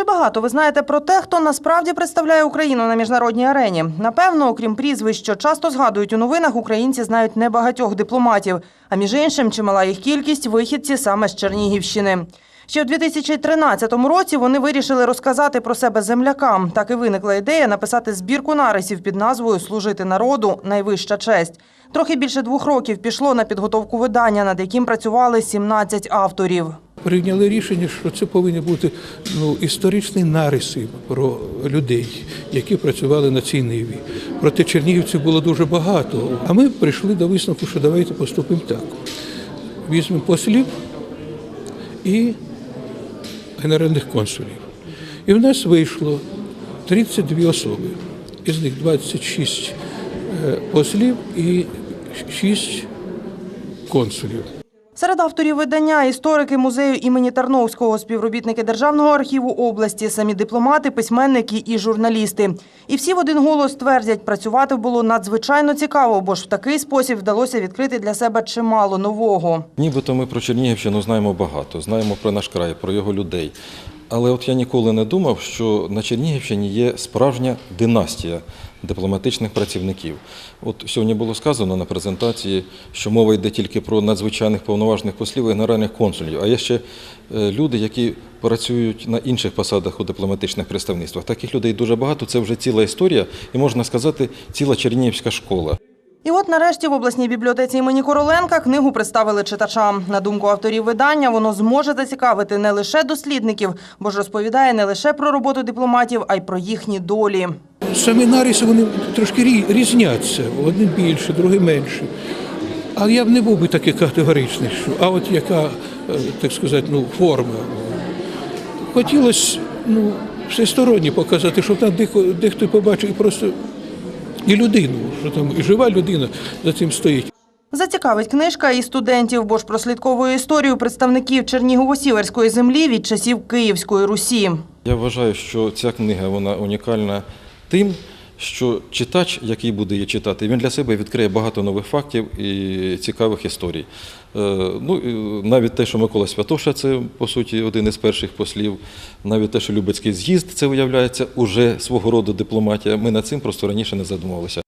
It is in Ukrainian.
Чи багато ви знаєте про те, хто насправді представляє Україну на міжнародній арені? Напевно, окрім прізвищ, що часто згадують у новинах, українці знають небагатьох дипломатів. А між іншим, чимала їх кількість вихідці саме з Чернігівщини. Ще в 2013 році вони вирішили розказати про себе землякам. Так і виникла ідея написати збірку нарисів під назвою Служити народу найвища честь. Трохи більше двох років пішло на підготовку видання, над яким працювали 17 авторів. Прийняли рішення, що це повинні бути ну, історичні нариси про людей, які працювали на цій ниві. Проте чернігівців було дуже багато. А ми прийшли до висновку, що давайте поступимо так. Візьмемо послів і генеральних консулів. І в нас вийшло 32 особи. Із них 26 е, послів і 6 консулів. Серед авторів видання історики музею імені Тарновського, співробітники Державного архіву області, самі дипломати, письменники і журналісти. І всі в один голос твердять, працювати було надзвичайно цікаво, бо ж в такий спосіб вдалося відкрити для себе чимало нового. Нібито ми про Чернігівщину знаємо багато, знаємо про наш край, про його людей. Але от я ніколи не думав, що на Чернігівщині є справжня династія дипломатичних працівників. От сьогодні було сказано на презентації, що мова йде тільки про надзвичайних повноважних послів і генеральних консулів. А є ще е, люди, які працюють на інших посадах у дипломатичних представництвах. Таких людей дуже багато. Це вже ціла історія, і можна сказати, ціла чернігівська школа. І от нарешті в обласній бібліотеці імені Короленка книгу представили читачам. На думку авторів видання, воно зможе зацікавити не лише дослідників, бо ж розповідає не лише про роботу дипломатів, а й про їхні долі. Самі наріси вони трошки різняться, один більше, другий менше. Але я б не був би такий категоричний, що а от яка, е, так сказати, ну, форма. Хотілося ну, всесторонньо показати, щоб там дехто побачив і просто і людину, що там і жива людина за цим стоїть. Зацікавить книжка і студентів, бо ж прослідковує історію представників Чернігово-Сіверської землі від часів Київської Русі. Я вважаю, що ця книга вона унікальна тим, що читач, який буде її читати, він для себе відкриє багато нових фактів і цікавих історій. Е, Ну, навіть те, що Микола Святоша, це по суті один із перших послів, навіть те, що Любецький з'їзд, це виявляється уже свого роду дипломатія. Ми над цим просто раніше не задумувалися.